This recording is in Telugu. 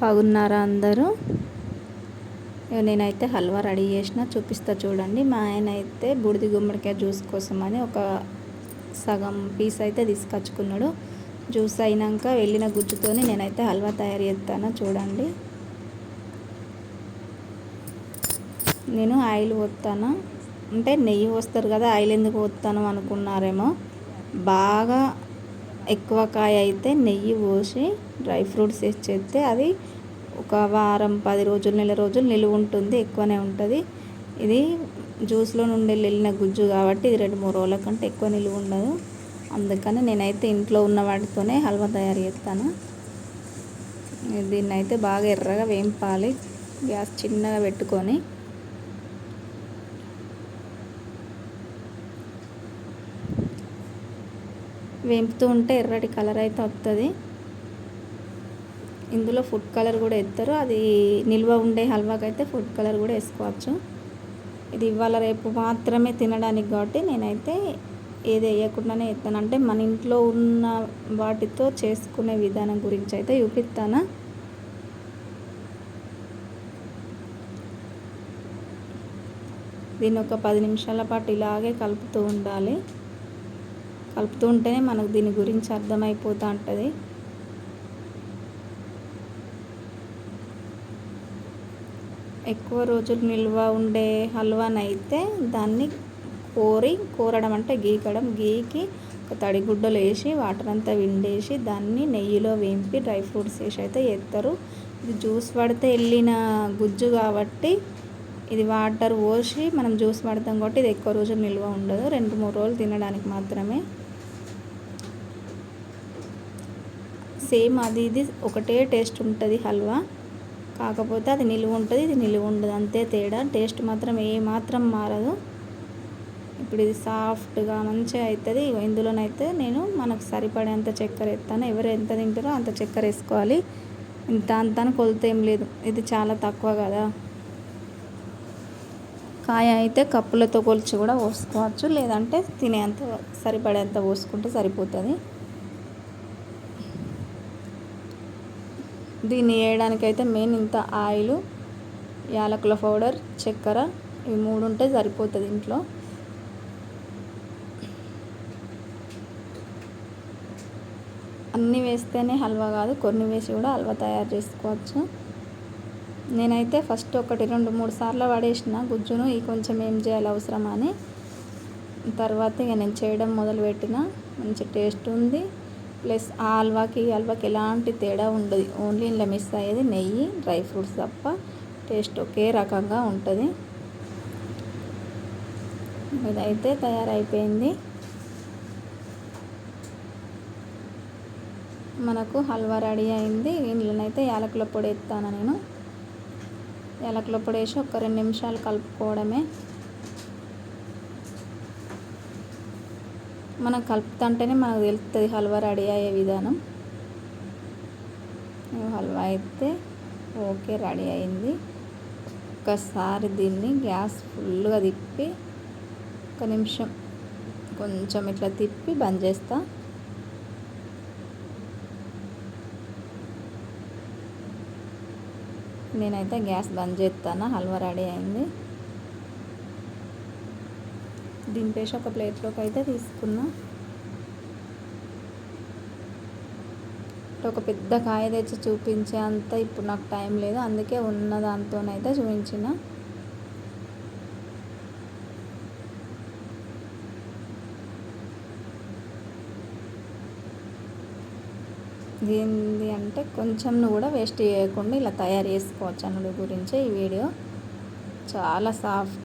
బాగున్నారా అందరూ? నేనైతే హల్వా రెడీ చేసిన చూపిస్తా చూడండి. మా ఆయన అయితే బూడిది గుమ్మడికాయ జ్యూస్ కోసం అని ఒక సగం పీస్ అయితే తీసుకొచ్చుకున్నాడు. జ్యూస్ అయినాక వెళ్ళిన గుజ్జుతోని నేనైతే హల్వా తయారు చేస్తాను చూడండి. నేను ఆయిల్ పోతాను. అంటే నెయ్యి పోస్తారు కదా ఆయిల్ ఎందుకు పోతాను అనుకున్నారేమో. బాగా ఎక్కువ కాయ అయితే నెయ్యి పోసి డ్రై ఫ్రూట్స్ వేసి చేస్తే అది ఒక వారం పది రోజులు నెల రోజులు నిలువ ఉంటుంది ఎక్కువనే ఉంటుంది. ఇది జ్యూస్లో నుండి వెళ్ళిన గుజ్జు కాబట్టి ఇది రెండు మూడు రోజుల కంటే ఎక్కువ నిలువ ఉండదు. అందుకని నేనైతే ఇంట్లో ఉన్న వాటితోనే హల్వా తయారు చేస్తాను. దీన్ని అయితే బాగా ఎర్రగా వేంపాలి. గ్యాస్ చిన్నగా పెట్టుకొని వేంపుతూ ఉంటే ఎర్రటి కలర్ అయితే వస్తుంది ఇందులో ఫుడ్ కలర్ కూడా వేస్తారు అది నిల్వ ఉండే హల్వాకి అయితే ఫుడ్ కలర్ కూడా వేసుకోవచ్చు. ఇది ఇవాళ రేపు మాత్రమే తినడానికి కాబట్టి నేనైతే ఏది వేయకుండానే ఎత్తాను. అంటే మన ఇంట్లో ఉన్న వాటితో చేసుకునే విధానం గురించి అయితే చూపిస్తాను. దీన్ని ఒక పది నిమిషాల పాటు ఇలాగే కలుపుతూ ఉండాలి. కలుపుతూ ఉంటేనే మనకు దీని గురించి అర్థమైపోతూ ఉంటుంది ఎక్కువ రోజులు నిల్వ ఉండే హల్వానైతే దాన్ని కోరి కోరడం అంటే గీకడం. గీకి ఒక తడిగుడ్డలు వేసి వాటర్ అంతా విండేసి దాన్ని నెయ్యిలో వేంపి డ్రై ఫ్రూట్స్ వేసి అయితే ఎత్తారు. ఇది జ్యూస్ పడితే వెళ్ళిన గుజ్జు కాబట్టి ఇది వాటర్ పోసి మనం జ్యూస్ పడతాం కాబట్టి ఇది ఎక్కువ రోజులు నిల్వ ఉండదు. రెండు మూడు రోజులు తినడానికి మాత్రమే. సేమ్ అది ఇది ఒకటే టేస్ట్ ఉంటుంది హల్వా. కాకపోతే అది నిలువ ఉంటుంది ఇది నిలువ ఉండదు. అంతే తేడా. టేస్ట్ మాత్రం ఏ మాత్రం మారదు. ఇప్పుడు ఇది సాఫ్ట్గా మంచిగా అవుతుంది ఇందులోనైతే నేను మనకు సరిపడేంత చక్కెర వేస్తాను ఎవరు ఎంత తింటారో అంత చక్కెర వేసుకోవాలి. ఇంత అంత కొలత ఏం లేదు. ఇది చాలా తక్కువ కదా. కాయ అయితే కప్పులతో కొలిచి కూడా పోసుకోవచ్చు. లేదంటే తినేంత సరిపడేంత పోసుకుంటే సరిపోతుంది. దీన్ని వేయడానికైతే మెయిన్ ఇంత ఆయిల్ యాలకుల పౌడర్ చక్కెర ఇవి మూడు ఉంటే సరిపోతుంది ఇంట్లో. అన్నీ వేస్తేనే హల్వా కాదు కొన్ని వేసి కూడా హల్వా తయారు చేసుకోవచ్చు. నేనైతే ఫస్ట్ ఒకటి రెండు మూడు సార్లు పడేసిన గుజ్జును ఈ కొంచెం ఏం చేయాలి అవసరమని అని. తర్వాత ఇక నేను చేయడం మొదలుపెట్టిన మంచి టేస్ట్ ఉంది. ప్లస్ ఆ హల్వాకి ఈ హల్వాకి ఎలాంటి తేడా ఉండదు. ఓన్లీ ఇంట్లో మిస్ అయ్యేది నెయ్యి డ్రై ఫ్రూట్స్ తప్ప టేస్ట్ ఒకే రకంగా ఉంటుంది. ఇదైతే తయారైపోయింది. మనకు హల్వా రెడీ అయింది. ఇందులోనైతే యాలకుల పొడి ఎత్తాను నేను. యాలకుల పొడి వేసి ఒక రెండు నిమిషాలు కలుపుకోవడమే. మనం కలుపుతుంటేనే మనకు తెలుస్తుంది హల్వా రెడీ అయ్యే విధానం. హల్వా అయితే ఓకే రెడీ అయింది. ఒక్కసారి దీన్ని గ్యాస్ ఫుల్గా తిప్పి ఒక నిమిషం కొంచెం ఇట్లా తిప్పి బంద్ చేస్తా. నేనైతే గ్యాస్ బంద్ చేస్తాను హల్వా రెడీ అయింది. దింపేసి ఒక ప్లేట్లోకి అయితే తీసుకున్నా. ఒక పెద్ద కాయ తెచ్చి చూపించే అంత ఇప్పుడు నాకు టైం లేదు అందుకే ఉన్న దాంతోనైతే చూపించిన. ఏంది అంటే కొంచెం కూడా వేస్ట్ చేయకుండా ఇలా తయారు చేసుకోవచ్చు అన్నది గురించి ఈ వీడియో. చాలా సాఫ్ట్.